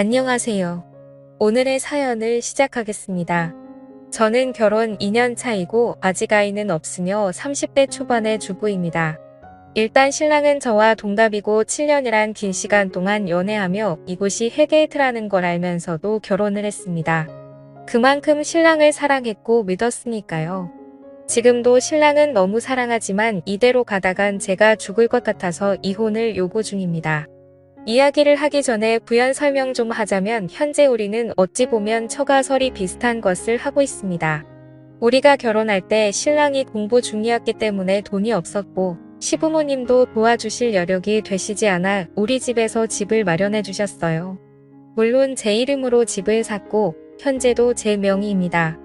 안녕하세요. 오늘의 사연을 시작하겠습니다. 저는 결혼 2년 차이고 아직 아이는 없으며 30대 초반의 주부입니다. 일단 신랑은 저와 동갑이고 7년이란 긴 시간 동안 연애하며 이곳이 헬게이트라는 걸 알면서도 결혼을 했습니다. 그만큼 신랑을 사랑했고 믿었으니까요. 지금도 신랑은 너무 사랑하지만 이대로 가다간 제가 죽을 것 같아서 이혼을 요구 중입니다. 이야기를 하기 전에 부연 설명 좀 하자면 현재 우리는 어찌 보면 처가설이 비슷한 것을 하고 있습니다. 우리가 결혼할 때 신랑이 공부 중이었기 때문에 돈이 없었고 시부모님도 도와주실 여력이 되시지 않아 우리 집에서 집을 마련해 주셨어요. 물론 제 이름으로 집을 샀고 현재도 제 명의입니다.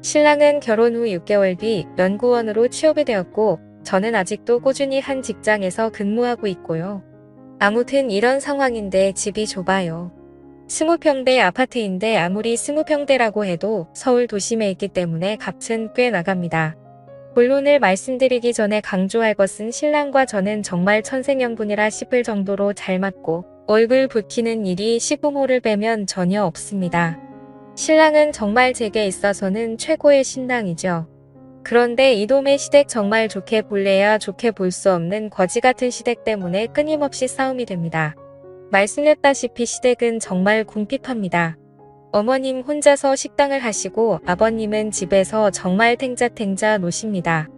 신랑은 결혼 후 6개월 뒤 연구원으로 취업이 되었고 저는 아직도 꾸준히 한 직장에서 근무하고 있고요. 아무튼 이런 상황인데 집이 좁아요. 20평대 아파트인데 아무리 20평대라고 해도 서울 도심에 있기 때문에 값은 꽤 나갑니다. 본론을 말씀드리기 전에 강조할 것은 신랑과 저는 정말 천생연분이라 싶을 정도로 잘 맞고 얼굴 붉히는 일이 시부모를 빼면 전혀 없습니다. 신랑은 정말 제게 있어서는 최고의 신랑이죠. 그런데 이놈의 시댁 정말 좋게 볼래야 좋게 볼 수 없는 거지 같은 시댁 때문에 끊임없이 싸움이 됩니다. 말씀드렸다시피 시댁은 정말 궁핍합니다. 어머님 혼자서 식당을 하시고 아버님은 집에서 정말 탱자탱자 노십니다.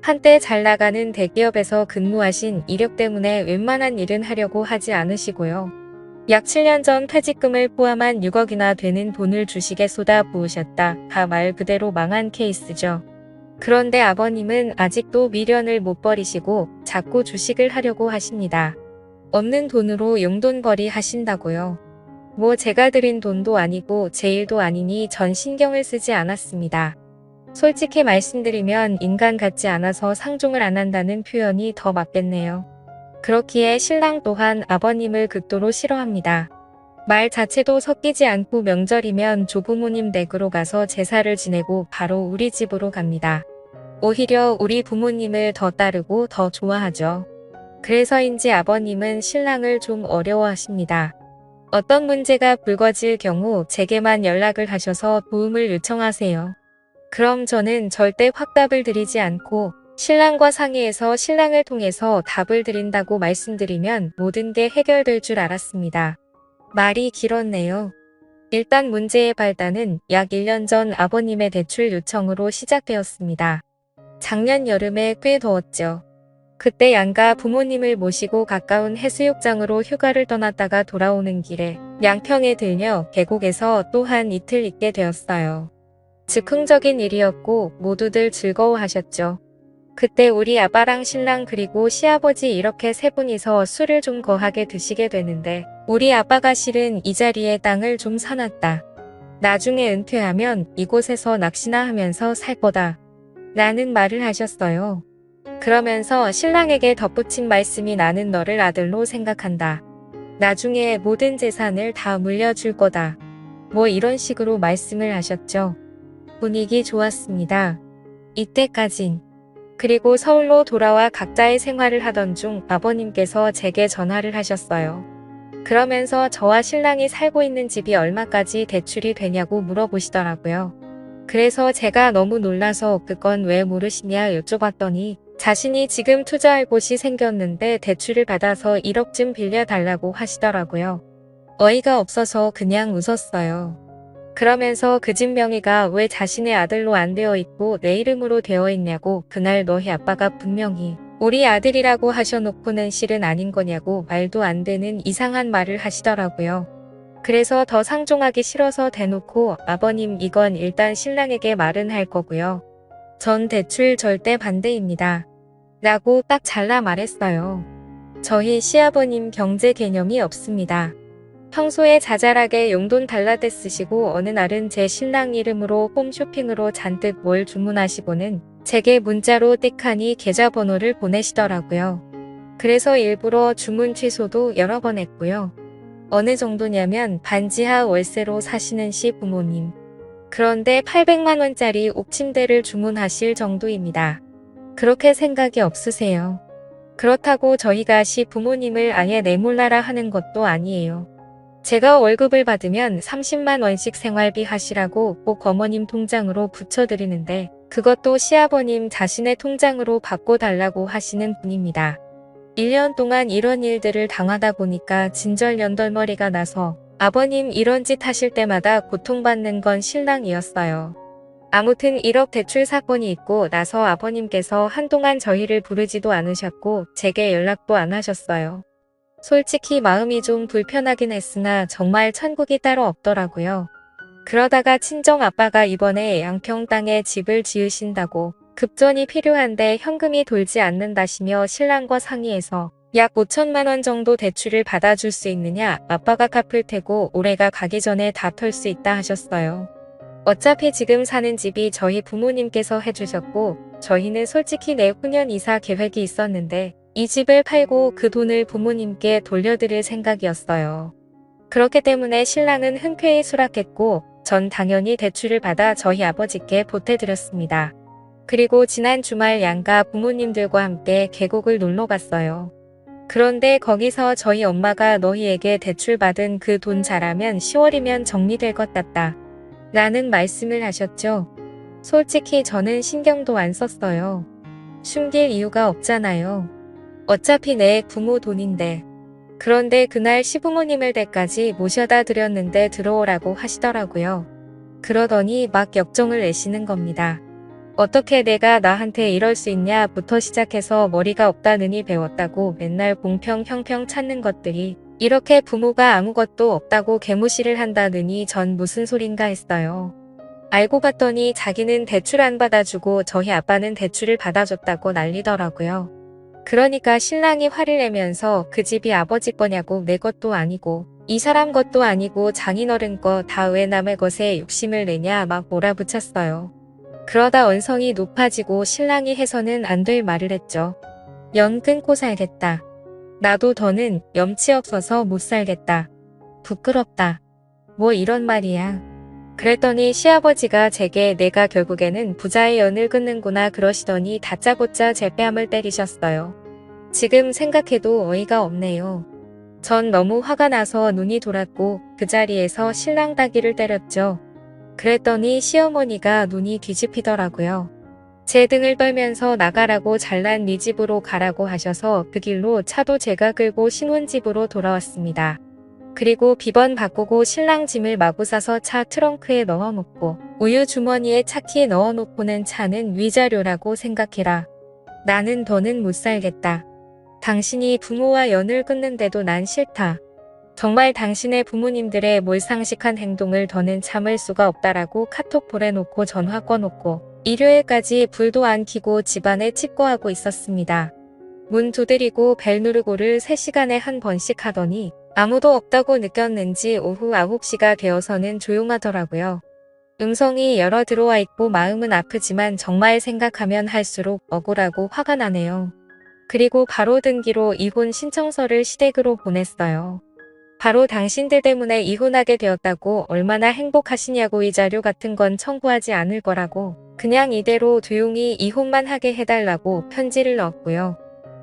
한때 잘 나가는 대기업에서 근무하신 이력 때문에 웬만한 일은 하려고 하지 않으시고요. 약 7년 전 퇴직금을 포함한 6억이나 되는 돈을 주식에 쏟아 부으셨다. 다 말 그대로 망한 케이스죠. 그런데 아버님은 아직도 미련을 못 버리시고 자꾸 주식을 하려고 하십니다. 없는 돈으로 용돈벌이 하신다고요. 뭐 제가 드린 돈도 아니고 제 일도 아니니 전 신경을 쓰지 않았습니다. 솔직히 말씀드리면 인간 같지 않아서 상종을 안 한다는 표현이 더 맞겠네요. 그렇기에 신랑 또한 아버님을 극도로 싫어합니다. 말 자체도 섞이지 않고 명절이면 조부모님 댁으로 가서 제사를 지내고 바로 우리 집으로 갑니다. 오히려 우리 부모님을 더 따르고 더 좋아하죠. 그래서인지 아버님은 신랑을 좀 어려워하십니다. 어떤 문제가 불거질 경우 제게만 연락을 하셔서 도움을 요청하세요. 그럼 저는 절대 확답을 드리지 않고 신랑과 상의해서 신랑을 통해서 답을 드린다고 말씀드리면 모든 게 해결될 줄 알았습니다. 말이 길었네요. 일단 문제의 발단은 약 1년 전 아버님의 대출 요청으로 시작되었습니다. 작년 여름에 꽤 더웠죠. 그때 양가 부모님을 모시고 가까운 해수욕장으로 휴가를 떠났다가 돌아오는 길에 양평에 들려 계곡에서 또한 이틀 있게 되었어요. 즉흥적인 일이었고 모두들 즐거워하셨죠. 그때 우리 아빠랑 신랑 그리고 시아버지 이렇게 세 분이서 술을 좀 거하게 드시게 되는데 우리 아빠가 실은 이 자리에 땅을 좀 사놨다. 나중에 은퇴하면 이곳에서 낚시나 하면서 살 거다. 라는 말을 하셨어요. 그러면서 신랑에게 덧붙인 말씀이 나는 너를 아들로 생각한다. 나중에 모든 재산을 다 물려줄 거다. 뭐 이런 식으로 말씀을 하셨죠. 분위기 좋았습니다. 이때까진. 그리고 서울로 돌아와 각자의 생활을 하던 중 아버님께서 제게 전화를 하셨어요. 그러면서 저와 신랑이 살고 있는 집이 얼마까지 대출이 되냐고 물어보시더라고요. 그래서 제가 너무 놀라서 그건 왜 모르시냐 여쭤봤더니 자신이 지금 투자할 곳이 생겼는데 대출을 받아서 1억쯤 빌려달라고 하시더라고요. 어이가 없어서 그냥 웃었어요. 그러면서 그 집 명의가 왜 자신의 아들로 안 되어 있고 내 이름으로 되어 있냐고 그날 너희 아빠가 분명히 우리 아들이라고 하셔놓고는 실은 아닌 거냐고 말도 안 되는 이상한 말을 하시더라고요. 그래서 더 상종하기 싫어서 대놓고 아버님 이건 일단 신랑에게 말은 할 거고요. 전 대출 절대 반대입니다. 라고 딱 잘라 말했어요. 저희 시아버님 경제 개념이 없습니다. 평소에 자잘하게 용돈 달라대 쓰시고 어느 날은 제 신랑 이름으로 홈쇼핑으로 잔뜩 뭘 주문하시고는 제게 문자로 띡하니 계좌번호를 보내시더라고요. 그래서 일부러 주문 취소도 여러 번 했고요. 어느 정도냐면 반지하 월세로 사시는 시 부모님. 그런데 800만원짜리 옥침대를 주문하실 정도입니다. 그렇게 생각이 없으세요. 그렇다고 저희가 시 부모님을 아예 내몰라라 하는 것도 아니에요. 제가 월급을 받으면 30만 원씩 생활비 하시라고 꼭 어머님 통장으로 붙여드리는데 그것도 시아버님 자신의 통장으로 바꿔달라고 하시는 분입니다. 1년 동안 이런 일들을 당하다 보니까 진절연돌머리가 나서 아버님 이런 짓 하실 때마다 고통받는 건 신랑이었어요. 아무튼 1억 대출 사건이 있고 나서 아버님께서 한동안 저희를 부르지도 않으셨고 제게 연락도 안 하셨어요. 솔직히 마음이 좀 불편하긴 했으나 정말 천국이 따로 없더라고요. 그러다가 친정 아빠가 이번에 양평 땅에 집을 지으신다고 급전이 필요한데 현금이 돌지 않는다시며 신랑과 상의해서 약 5천만 원 정도 대출을 받아줄 수 있느냐 아빠가 갚을 테고 올해가 가기 전에 다 털 수 있다 하셨어요. 어차피 지금 사는 집이 저희 부모님께서 해주셨고 저희는 솔직히 내후년 이사 계획이 있었는데 이 집을 팔고 그 돈을 부모님께 돌려드릴 생각이었어요. 그렇기 때문에 신랑은 흔쾌히 수락했고 전 당연히 대출을 받아 저희 아버지께 보태드렸습니다. 그리고 지난 주말 양가 부모님들과 함께 계곡을 놀러 갔어요. 그런데 거기서 저희 엄마가 너희에게 대출받은 그 돈 잘하면 10월이면 정리될 것 같다. 라는 말씀을 하셨죠. 솔직히 저는 신경도 안 썼어요. 숨길 이유가 없잖아요. 어차피 내 부모 돈인데. 그런데 그날 시부모님을 댁까지 모셔다 드렸는데 들어오라고 하시더라고요. 그러더니 막 역정을 내시는 겁니다. 어떻게 내가 나한테 이럴 수 있냐부터 시작해서 머리가 없다느니 배웠다고 맨날 공평 형평 찾는 것들이 이렇게 부모가 아무것도 없다고 개무시를 한다느니 전 무슨 소린가 했어요. 알고 봤더니 자기는 대출 안 받아주고 저희 아빠는 대출을 받아줬다고 난리더라고요. 그러니까 신랑이 화를 내면서 그 집이 아버지 거냐고 내 것도 아니고 이 사람 것도 아니고 장인어른 거 다 왜 남의 것에 욕심을 내냐 막 몰아붙였어요. 그러다 언성이 높아지고 신랑이 해서는 안 될 말을 했죠. 연 끊고 살겠다. 나도 더는 염치 없어서 못 살겠다. 부끄럽다. 뭐 이런 말이야. 그랬더니 시아버지가 제게 내가 결국에는 부자의 연을 끊는구나 그러시더니 다짜고짜 제 뺨을 때리셨어요. 지금 생각해도 어이가 없네요. 전 너무 화가 나서 눈이 돌았고 그 자리에서 신랑 따기를 때렸죠. 그랬더니 시어머니가 눈이 뒤집히더라고요. 제 등을 떨면서 나가라고 잘난 네 집으로 가라고 하셔서 그 길로 차도 제가 끌고 신혼집으로 돌아왔습니다. 그리고 비번 바꾸고 신랑 짐을 마구 싸서 차 트렁크에 넣어놓고 우유 주머니에 차키에 넣어놓고는 차는 위자료라고 생각해라. 나는 더는 못 살겠다. 당신이 부모와 연을 끊는데도 난 싫다. 정말 당신의 부모님들의 몰상식한 행동을 더는 참을 수가 없다라고 카톡 보내놓고 전화 꺼놓고 일요일까지 불도 안 켜고 집안에 칩거하고 있었습니다. 문 두드리고 벨 누르고를 3시간에 한 번씩 하더니 아무도 없다고 느꼈는지 오후 9시가 되어서는 조용하더라고요. 음성이 여러 들어와 있고 마음은 아프지만 정말 생각하면 할수록 억울하고 화가 나네요. 그리고 바로 등기로 이혼 신청서를 시댁으로 보냈어요. 바로 당신들 때문에 이혼하게 되었다고 얼마나 행복하시냐고 이 자료 같은 건 청구하지 않을 거라고 그냥 이대로 조용히 이혼만 하게 해달라고 편지를 넣었고요.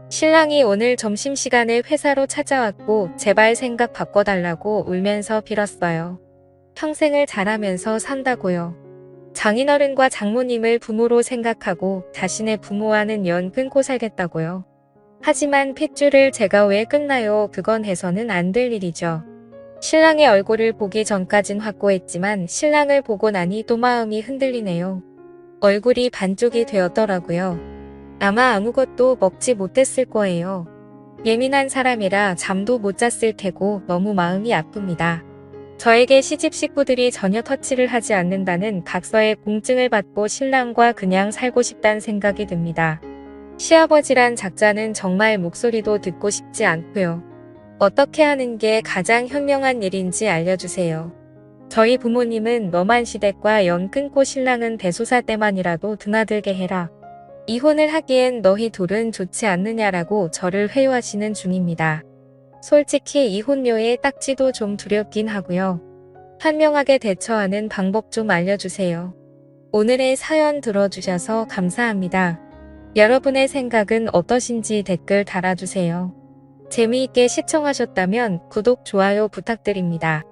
신랑이 오늘 점심시간에 회사로 찾아왔고 제발 생각 바꿔달라고 울면서 빌었어요. 평생을 잘하면서 산다고요. 장인어른과 장모님을 부모로 생각하고 자신의 부모와는 연 끊고 살겠다고요. 하지만 핏줄을 제가 왜 끊나요? 그건 해서는 안 될 일이죠. 신랑의 얼굴을 보기 전까진 확고했지만 신랑을 보고 나니 또 마음이 흔들리네요. 얼굴이 반쪽이 되었더라고요. 아마 아무것도 먹지 못했을 거예요. 예민한 사람이라 잠도 못 잤을 테고 너무 마음이 아픕니다. 저에게 시집 식구들이 전혀 터치를 하지 않는다는 각서의 공증을 받고 신랑과 그냥 살고 싶다는 생각이 듭니다. 시아버지란 작자는 정말 목소리도 듣고 싶지 않고요. 어떻게 하는 게 가장 현명한 일인지 알려주세요. 저희 부모님은 너만 시댁과 연 끊고 신랑은 대소사 때만이라도 드나들게 해라. 이혼을 하기엔 너희 둘은 좋지 않느냐라고 저를 회유하시는 중입니다. 솔직히 이혼료의 딱지도 좀 두렵긴 하고요. 현명하게 대처하는 방법 좀 알려주세요. 오늘의 사연 들어주셔서 감사합니다. 여러분의 생각은 어떠신지 댓글 달아주세요. 재미있게 시청하셨다면 구독, 좋아요 부탁드립니다.